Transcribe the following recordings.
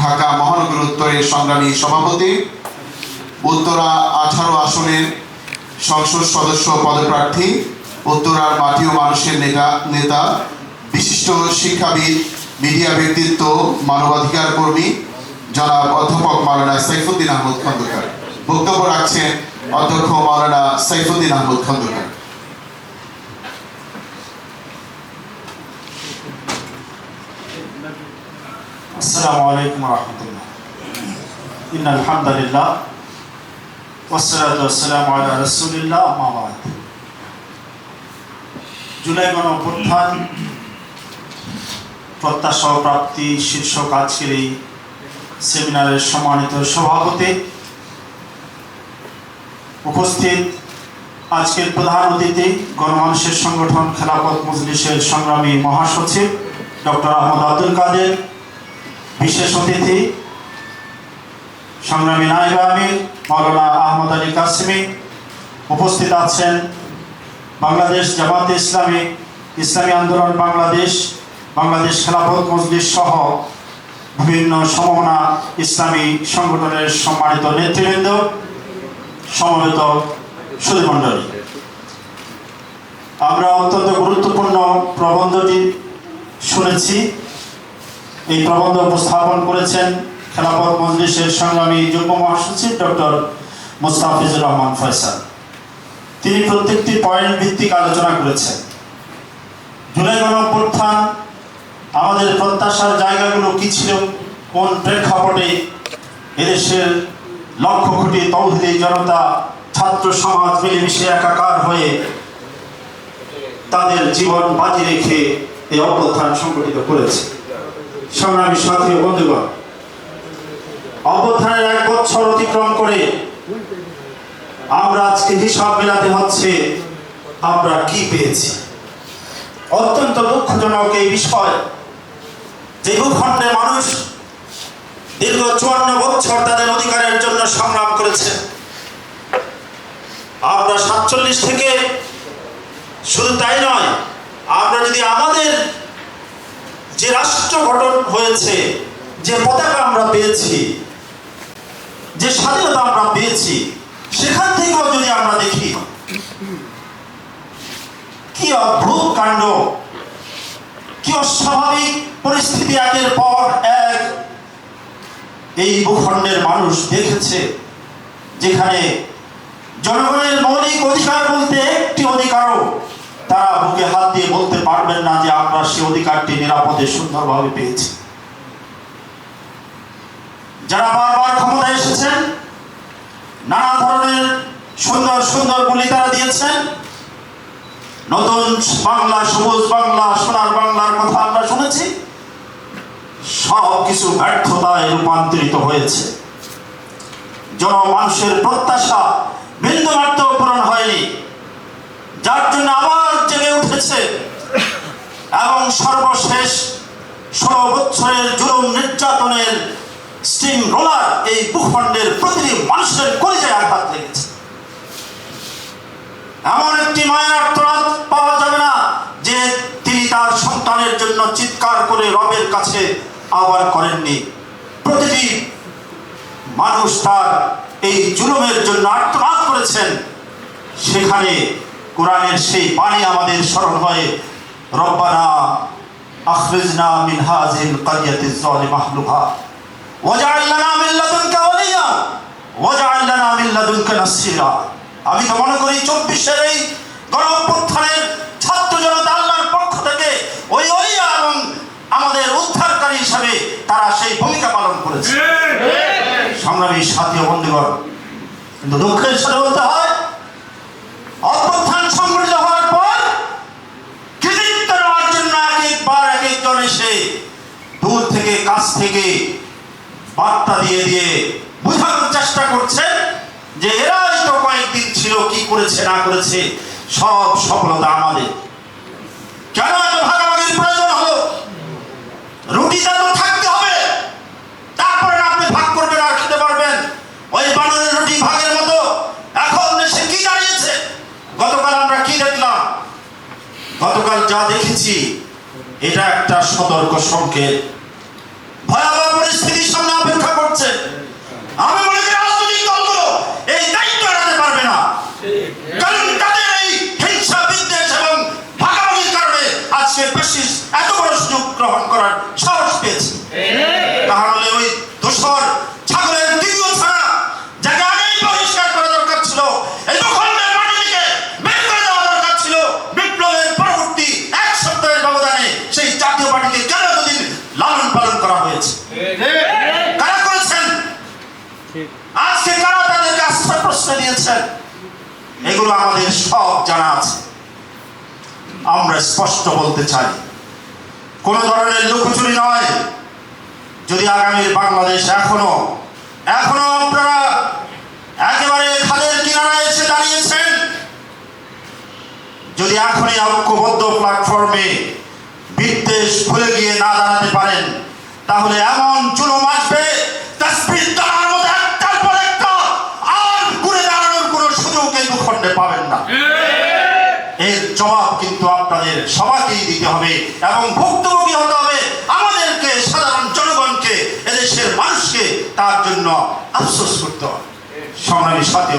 ঢাকা মহানগর উত্তরের সংগ্রামী সভাপতি, উত্তরা আঠারো আসনের সংসদ সদস্য পদপ্রার্থী, উত্তরার মাটি ও মানুষের নেতা নেতা, বিশিষ্ট শিক্ষাবিদ, মিডিয়া ব্যক্তিত্ব, মানবাধিকার কর্মী, জনাব অধ্যাপক মাওলানা সাইফুদ্দিন আহমদ খন্দকার। বক্তব্য রাখছেন অধ্যক্ষ মাওলানা সাইফুদ্দিন আহমদ খন্দকার। السلام عليكم ورحمة الله إن الحمد لله والصلاة والسلام على رسول الله أما بعد জুলাই গণ অভ্যুত্থান প্রত্যাশা ও প্রাপ্তি শীর্ষক আজকের এই সেমিনারের সম্মানিত সভাপতি উপস্থিত আজকের প্রধান অতিথি গণমানুষের সংগঠন খেলাপথ মজলিসের সংগ্রামী মহাসচিব ডক্টর আহমদ আব্দুল কাদের বিশেষ অতিথি, সংগ্রামী নাইব আমির মৌলানা আহমদ আলী কাসমি উপস্থিত আছেন। বাংলাদেশ জামাতে ইসলামী ইসলামী আন্দোলন বাংলাদেশ বাংলাদেশ খেলাফত মজলিস সহ বিভিন্ন সমমনা ইসলামী সংগঠনের সম্মানিত নেতৃবৃন্দ, সমবেত সুধীমণ্ডলী আমরা অত্যন্ত গুরুত্বপূর্ণ প্রবন্ধটি শুনেছি। এই প্রবন্ধ উপস্থাপন করেছেন খেলাফত মজলিসের সংগ্রামী যুগ্ম মহাসচিব ডক্টর মুস্তাফিজুর রহমান ফয়সাল। তিনি প্রত্যেকটি পয়েন্ট ভিত্তিক আলোচনা করেছেন। জুলাই গণঅভ্যুত্থান, আমাদের প্রত্যাশার জায়গাগুলো কি ছিল, কোন প্রেক্ষাপটে এদেশের লক্ষ কোটি তৌহিদি জনতা, ছাত্র সমাজ মিলেমিশে একাকার হয়ে তাদের জীবন বাজি রেখে এই অভ্যুত্থান সংগঠিত করেছে। সংগ্রামী সাথী বন্ধুগণ, অভ্যুত্থানের এক বছর অতিক্রম করে আমরা আজকে হিসাব মেলাতে হচ্ছে, আমরা কি পেয়েছি? অত্যন্ত দুঃখজনক এই বিষয় যে ভূখণ্ডে মানুষ দীর্ঘ চুয়ান্ন বছর তাদের অধিকারের জন্য সংগ্রাম করেছে। আমরা সাতচল্লিশ থেকে শুধু তাই নয়, আমরা যদি আমাদের যে রাষ্ট্র গঠন হয়েছে, যে পতাকা আমরা পেয়েছি, যে স্বাধীনতা আমরা পেয়েছি, সেখান থেকেও যদি আমরা দেখি, কি অদ্ভুত কাণ্ড, কি অস্বাভাবিক পরিস্থিতি একের পর এক। এই ভূখণ্ডের মানুষ দেখেছে, যেখানে জনগণের মৌলিক অধিকার বলতে একটি অধিকারও। তারা বুকে হাত দিয়ে বলতে পারবেন না যে আমরা সে অধিকারটি নিরাপদে সুন্দরভাবে পেয়েছি। যারা বারবার ক্ষমতায় এসেছেন, নানা ধরনের সুন্দর সুন্দর বলি তারা দিয়েছেন। নতুন বাংলা, সবুজ বাংলা, সোনার বাংলার কথা আমরা শুনেছি। সব কিছু ব্যর্থতায় রূপান্তরিত হয়েছে। জনমানুষের প্রত্যাশা বিন্দুমাত্র পূরণ হয়নি। যার জন্য আবার উঠেছে। এবং সর্বশেষ ষোলো বছরের জুলুম নির্যাতনের স্টিম রোলার এই ভূখণ্ডের প্রতিটি মানুষের কলিজায় আঘাত লেগেছে। এমন একটি মায়ের আর্তনাদ পাওয়া যাবে না যে তিনি তার সন্তানের জন্য চিৎকার করে রবের কাছে আবার করেননি। প্রতিটি মানুষ তার এই জুলুমের জন্য আর্তনাদ করেছেন। সেখানে কোরআনের সেই বাণী আমাদের স্মরণ হয় রব্বানা আখরিজনা মিন হাযিল কারিয়াতি যালিমাহ লুহা ওয়াজআল লানা মিন লাদুনকা ওয়ালিয়া ওয়াজআল লানা মিন লাদুনকা নাসীরা। আমি তো মনে করি চব্বিশের এই গণঅভ্যুত্থানের ছাত্র জনতা আল্লাহর পক্ষ থেকে ওই ওলিয়া এবং আমাদের উদ্ধারকারী হিসাবে তারা সেই ভূমিকা পালন করেছে। সংগ্রামী সাথী বন্ধুগণ কিন্তু দুঃখের সাথে বলতে হয় অভ্যুত্থান সংগঠিত হওয়ার পর কৃতিত্ব নেওয়ার জন্য এক একবার এক একজন এসে দূর থেকে কাছ থেকে বার্তা দিয়ে দিয়ে বোঝানোর চেষ্টা করছে যে এরা তো কয়েকদিন ছিল, কি করেছে, না করেছে, সব সফলতা আমাদের। কেন এত ভাগাভাগির প্রয়োজন হলো? রুটিটা তো থাকতে হবে। তারপরে আপনি ভাগ করবেন আর খেতে পারবেন। ওই বানানোর রুটি ভাগের মতো। এখন দেশে কি দাঁড়িয়েছে? গতকাল আমরা কি দেখলাম? গতকাল যা দেখেছি, এটা একটা সতর্ক সংকেত। ভয়াবহ পরিস্থিতির সামনে অপেক্ষা করছে। আমি মনে করি রাজনৈতিক এই দায়িত্ব এড়াতে পারবে না। কারণ তাদের এই হিংসা, বিদ্বেষ এবং ভাগাভাগির কারণে আজকে বেশিস এত বড় সুযোগ গ্রহণ করার সাহস পেয়েছে। তাহলে ওই দোসর ছাগলের দ্বিতীয় ছাড়া যাকে আগেই পরিষ্কার করা দরকার ছিল এই দখলের মাটি থেকে বের করে দেওয়া দরকার ছিল বিপ্লবের পরবর্তী এক সপ্তাহের ব্যবধানে সেই জাতীয় পার্টিকে কেন এতদিন লালন পালন করা হয়েছে কারা করেছেন আজকে কারা তাদেরকে প্রশ্ন দিয়েছেন এগুলো আমাদের সব জানা আছে। আমরা স্পষ্ট বলতে চাই, কোন ধরনের লুকোচুরি নয়। যদি আগামীর বাংলাদেশ এখনও এখনও আপনারা একেবারে খালের কিনারায় এসে দাঁড়িয়েছেন, যদি এখনই ঐক্যবদ্ধ প্ল্যাটফর্মে বিদ্বেষ ভুলে গিয়ে না দাঁড়াতে পারেন, তাহলে এমন জুলুম আসবে তাসবির ভূখণ্ডে পাবেন না। এর জবাব কিন্তু আপনাদের সবাইকেই দিতে হবে এবং ভুক্তভোগী হতে হবে আমাদেরকে সাধারণ জনগণকে এদেশের মানুষকে তার জন্য আফসোস করতে হবে। সংগ্রামী সাথে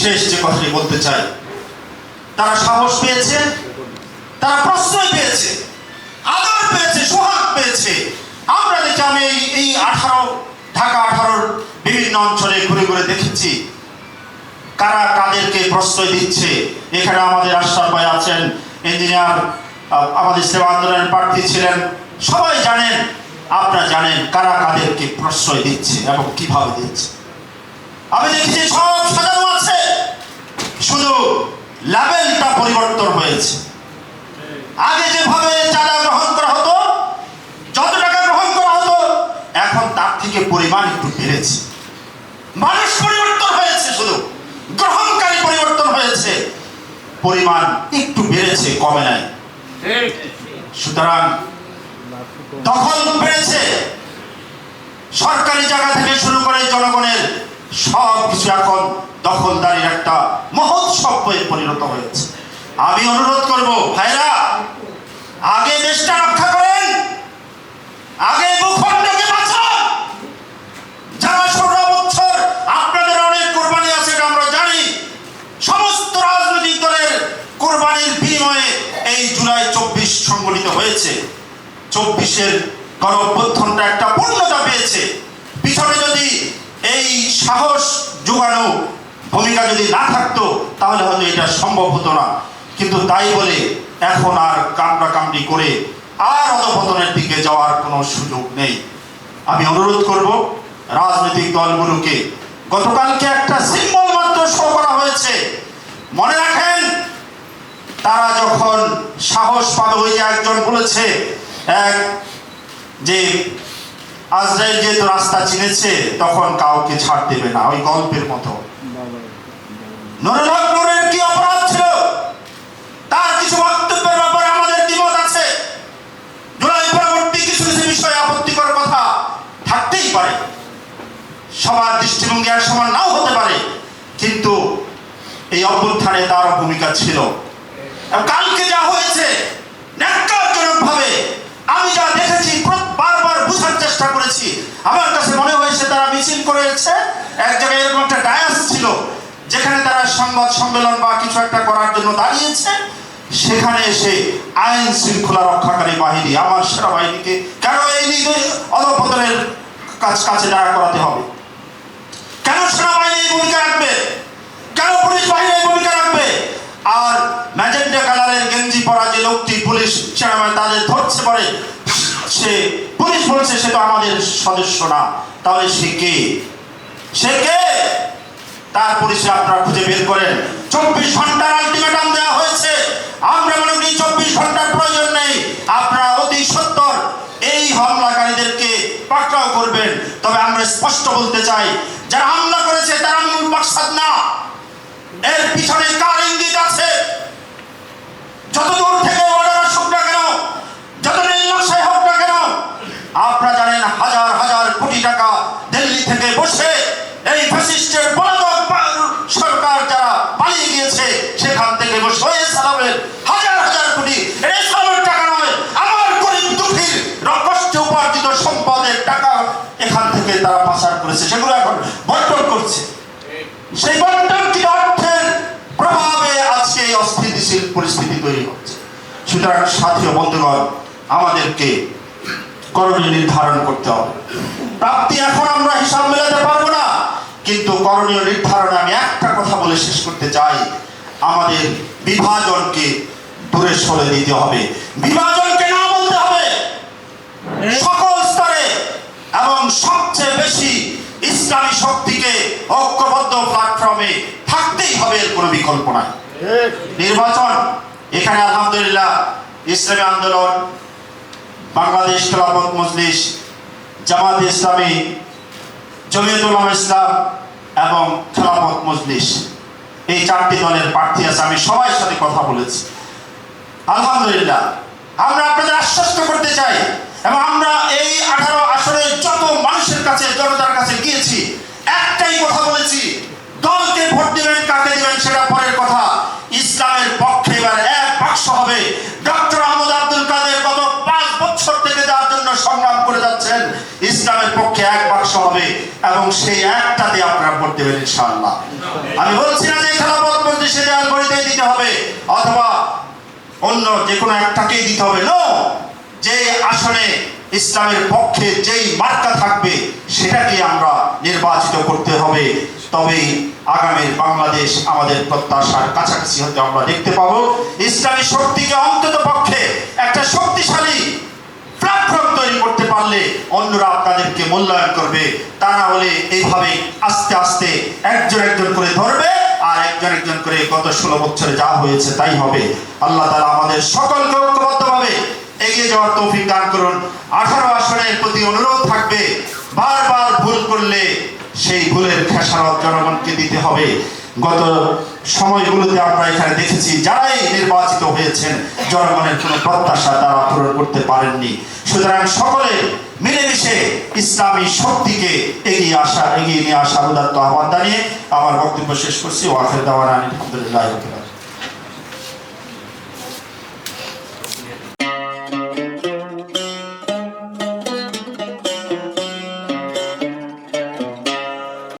শেষ যে কথাটি বলতে চাই তারা সাহস পেয়েছে তারা প্রশ্রয় পেয়েছে আদর পেয়েছে সোহাগ পেয়েছে। আমরা দেখি আমি এই এই আঠারো ঢাকা আঠারোর বিভিন্ন অঞ্চলে ঘুরে ঘুরে দেখেছি কারা কাদেরকে প্রশ্রয় দিচ্ছে? এখানে আমাদের আশরাফ ভাই আছেন, ইঞ্জিনিয়ার আমাদের সেবা আন্দোলনের প্রার্থী ছিলেন। সবাই জানেন, আপনারা জানেন কারা কাদেরকে প্রশ্রয় দিচ্ছে এবং কীভাবে দিচ্ছে। আমি দেখেছি সব সাজানো আছে। শুধু লেভেলটা পরিবর্তন হয়েছে। আগে যেভাবে চাঁদা গ্রহণ করা হতো, যত টাকা গ্রহণ করা হতো, এখন তার থেকে পরিমাণ একটু বেড়েছে। মানুষ পরিবর্তন হয়েছে শুধু। গ্রহণকারী পরিবর্তন হয়েছে। পরিমাণ একটু বেড়েছে, কমে নাই। সুতরাং দখল বেড়েছে। সরকারি জায়গা থেকে শুরু করে জনগণের সব কিছু এখন দখলদারির একটা মহোৎসব পরিণত হয়েছে। আমি অনুরোধ করব ভাইরা আগে দেশটা রক্ষা করেন আগে ভূখণ্ডকে বাঁচান যারা ষোলো বছর আপনাদের অনেক কোরবানি আছে এটা আমরা জানি সমস্ত রাজনৈতিক দলের কোরবানির বিনিময়ে এই জুলাই চব্বিশ হয়েছে চব্বিশের গণ একটা পূর্ণতা পেয়েছে পিছনে যদি এই সাহস যোগানো ভূমিকা যদি না থাকতো, তাহলে হয়তো এটা সম্ভব হতো না। কিন্তু তাই বলে এখন আর কামড়া কামড়ি করে আর অধপতনের দিকে যাওয়ার কোনো সুযোগ নেই। আমি অনুরোধ করব রাজনৈতিক দলগুলোকে, গতকালকে একটা সিম্বল মাত্র শো করা হয়েছে। মনে রাখেন তারা যখন সাহস পাবে ওই একজন বলেছে, এক, যে আজরাইল যেহেতু রাস্তা চিনেছে, তখন কাউকে ছাড় দেবে না। ওই গল্পের মতো। নুরুল হক নুরের কি অপরাধ ছিল? তার কিছু বক্তব্যের ব্যাপারে আমাদের দ্বিমত আছে। জুলাই পরবর্তী কিছু কিছু বিষয়ে আপত্তিকর কথা থাকতেই পারে। সবার দৃষ্টিভঙ্গি এক সমান নাও হতে পারে, কিন্তু এই অভ্যুত্থানে তার ভূমিকা ছিল কালকে যা হয়েছে ভাবে আমি যা দেখেছি বারবার বোঝার চেষ্টা করেছি। আমার কাছে মনে হয়েছে তারা মিছিল করেছে। এক জায়গায় এরকম একটা ডায়াস ছিল, যেখানে তারা সংবাদ সম্মেলন বা কিছু একটা করার জন্য দাঁড়িয়েছে। সেখানে এসে আইন শৃঙ্খলা রক্ষাকারী বাহিনী, আমার সেনা বাহিনীকে কেন এই অধপতনের কাছ কাছে দাঁড়া করাতে হবে? কেন সেনাবাহিনী এই ভূমিকা রাখবে? কেন পুলিশ বাহিনী ভূমিকা আর ম্যাজেন্টা কালারের গেঞ্জি পরা যে লোকটি পুলিশ সেনাবাহিনী তাদের ধরছে পরে, সে পুলিশ বলছে সে তো আমাদের সদস্য না। তাহলে সে কে? সে কে? তার পুলিশে আপনারা খুঁজে বের করেন। চব্বিশ ঘণ্টার আলটিমেটাম দেওয়া হয়েছে। আমরা মনে করি চব্বিশ ঘণ্টার প্রয়োজন নেই। আপনারা অতি সত্তর এই হামলাকারীদেরকে পাকড়াও করবেন। তবে আমরা স্পষ্ট বলতে চাই, যারা হামলা করেছে তারা মূল মাকসাদ না। এর পিছনে থেকে অর্ডার আপনারা জানেন হাজার হাজার কোটি টাকা দিল্লি থেকে এই সরকার যারা পালিয়ে সেখান থেকে হাজার হাজার কোটি। টাকা নয় গরিব সম্পদের টাকা এখান থেকে করেছে, সেগুলো এখন বন্টন করছে। সেই বন্টন পরিস্থিতি তৈরি হচ্ছে সুতরাং সাথী ও বন্ধুগণ, আমাদেরকে করণীয় নির্ধারণ করতে হবে। প্রাপ্তি এখন আমরা হিসাব মেলাতে পারব না, কিন্তু করণীয় নির্ধারণে আমি একটা কথা বলে শেষ করতে চাই। আমাদের বিভাজনকে দূরে সরে দিতে হবে। বিভাজনকে না বলতে হবে। সকল স্তরে এবং সবচেয়ে বেশি ইসলামী শক্তিকে ঐক্যবদ্ধ প্ল্যাটফর্মে হবে কোনো বিকল্প নাই। নির্বাচন, এখানে আলহামদুলিল্লাহ ইসলামী আন্দোলন, বাংলাদেশ খেলাফত মজলিস, জামাত ইসলামী, জমিয়তুল ইসলাম এবং খেলাফত মজলিস। এই চারটি দলের প্রার্থী আছে, আমি সবার সাথে কথা বলেছি। আলহামদুলিল্লাহ, আমরা আপনাদের আশ্বস্ত করতে চাই এবং আমরা এই আঠারো আসরের যত মানুষের কাছে, জনতার কাছে গিয়েছি, একটাই কথা বলেছি ইসলামের পক্ষে এক বাক্স হবে এবং সেই একটাতে আপনারা ভোট দেবেন ইনশাআল্লাহ। আমি বলছি না যে খেলাফত মজলিসে দেওয়াল গড়িতে দিতে হবে, অথবা অন্য যে কোনো একটাকেই দিতে হবে। নো যে আসনে ইসলামের পক্ষে যেই মার্কা থাকবে, সেটাকে আমরা নির্বাচিত করতে হবে। তবেই আগামীর বাংলাদেশ আমাদের প্রত্যাশার কাছাকাছি হতে আমরা দেখতে পাবো। ইসলামী শক্তিকে অন্তত পক্ষে একটা শক্তিশালী প্ল্যাটফর্ম তৈরি করতে পারলে অন্যরা আপনাদেরকে মূল্যায়ন করবে। তা না হলে এইভাবে আস্তে আস্তে একজন একজন করে ধরবে আর একজন একজন করে গত ষোলো বছরে যা হয়েছে তাই হবে। আল্লাহ তালা আমাদের সকলকে ঐক্যবদ্ধভাবে এগিয়ে যাওয়ার তৌফিক দান করুন। আঠারো আসনের প্রতি অনুরোধ থাকবে, বারবার ভুল করলে সেই ভুলের খেসারত জনগণকে দিতে হবে। গত সময়গুলোতে আমরা এখানে দেখেছি যারাই নির্বাচিত হয়েছেন, জনগণের কোনো প্রত্যাশা তারা পূরণ করতে পারেননি। সুতরাং সকলে মিলেমিশে ইসলামী শক্তিকে এগিয়ে আসা, এগিয়ে নিয়ে আসা উদাত্ত আহ্বান জানিয়ে আমার বক্তব্য শেষ করছি। ওয়াফের দাওয়ান আলহামদুলিল্লাহ